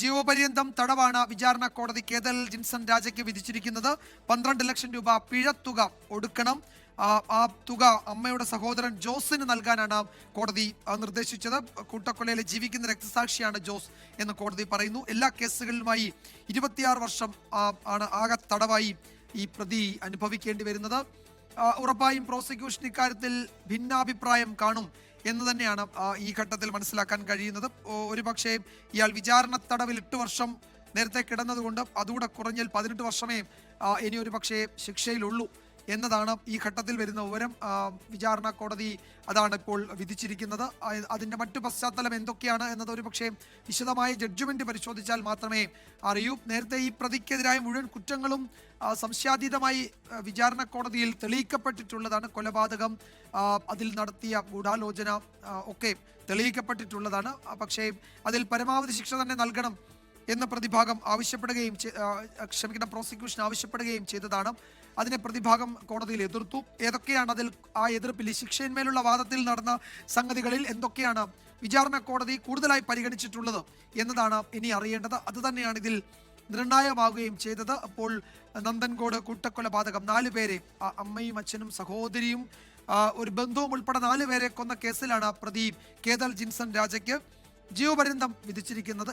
ജീവപര്യന്തം തടവാണ് വിചാരണ കോടതി കേതൽ ജിൻസൺ രാജയ്ക്ക് വിധിച്ചിരിക്കുന്നത്. പന്ത്രണ്ട് ലക്ഷം രൂപ പിഴത്തുക ഒടുക്കണം. ആ, തുക അമ്മയുടെ സഹോദരൻ ജോസിന് നൽകാനാണ് കോടതി നിർദ്ദേശിച്ചത്. കൂട്ടക്കൊലയിലെ ജീവിക്കുന്ന രക്തസാക്ഷിയാണ് ജോസ് എന്ന് കോടതി പറയുന്നു. എല്ലാ കേസുകളിലുമായി ഇരുപത്തിയാറ് വർഷം ആണ് ആകെ തടവായി ഈ പ്രതി അനുഭവിക്കേണ്ടി വരുന്നത്. ഉറപ്പായും പ്രോസിക്യൂഷൻ ഇക്കാര്യത്തിൽ ഭിന്നാഭിപ്രായം കാണും എന്ന് തന്നെയാണ് ഈ ഘട്ടത്തിൽ മനസ്സിലാക്കാൻ കഴിയുന്നത്. ഒരു പക്ഷേ ഇയാൾ വിചാരണ തടവിൽ എട്ട് വർഷം നേരത്തെ കിടന്നതുകൊണ്ട് അതുകൂടെ കുറഞ്ഞാൽ പതിനെട്ട് വർഷമേ ഇനി ഒരു പക്ഷേ ശിക്ഷയിലുള്ളൂ. എന്നതാണ് ഈ ഘട്ടത്തിൽ വരുന്ന വിവരം. വിചാരണ കോടതി അതാണ് ഇപ്പോൾ വിധിച്ചിരിക്കുന്നത്. അതിന്റെ മറ്റു പശ്ചാത്തലം എന്തൊക്കെയാണ് എന്നത് ഒരു പക്ഷേ വിശദമായ ജഡ്ജ്മെന്റ് പരിശോധിച്ചാൽ മാത്രമേ അറിയൂ. നേരത്തെ ഈ പ്രതിക്കെതിരായ മുഴുവൻ കുറ്റങ്ങളും സംശയാതീതമായി വിചാരണ കോടതിയിൽ തെളിയിക്കപ്പെട്ടിട്ടുള്ളതാണ്. കൊലപാതകം അതിൽ നടത്തിയ ഗൂഢാലോചന ഒക്കെ തെളിയിക്കപ്പെട്ടിട്ടുള്ളതാണ്. പക്ഷേ അതിൽ പരമാവധി ശിക്ഷ തന്നെ നൽകണം എന്ന പ്രതിഭാഗം ആവശ്യപ്പെടുകയും ക്ഷമിക്കണം പ്രോസിക്യൂഷൻ ആവശ്യപ്പെടുകയും ചെയ്തതാണ്. അതിനെ പ്രതിഭാഗം കോടതിയിൽ എതിർത്തു. ഏതൊക്കെയാണ് അതിൽ ആ എതിർപ്പിൽ ശിക്ഷയിന്മേലുള്ള വാദത്തിൽ നടന്ന സംഗതികളിൽ എന്തൊക്കെയാണ് വിചാരണ കോടതി കൂടുതലായി പരിഗണിച്ചിട്ടുള്ളത് എന്നതാണ് ഇനി അറിയേണ്ടത്. അത് തന്നെയാണ് ഇതിൽ നിർണായകമാവുകയും ചെയ്തത്. അപ്പോൾ നന്ദൻകോട് കൂട്ടക്കൊലപാതകം നാല് പേരെ അമ്മയും അച്ഛനും സഹോദരിയും ഒരു ബന്ധുവും ഉൾപ്പെടെ നാല് പേരെ കൊന്ന കേസിലാണ് പ്രതി കേദൽ ജിൻസൺ രാജയ്ക്ക് ജീവപര്യന്തം വിധിച്ചിരിക്കുന്നത്.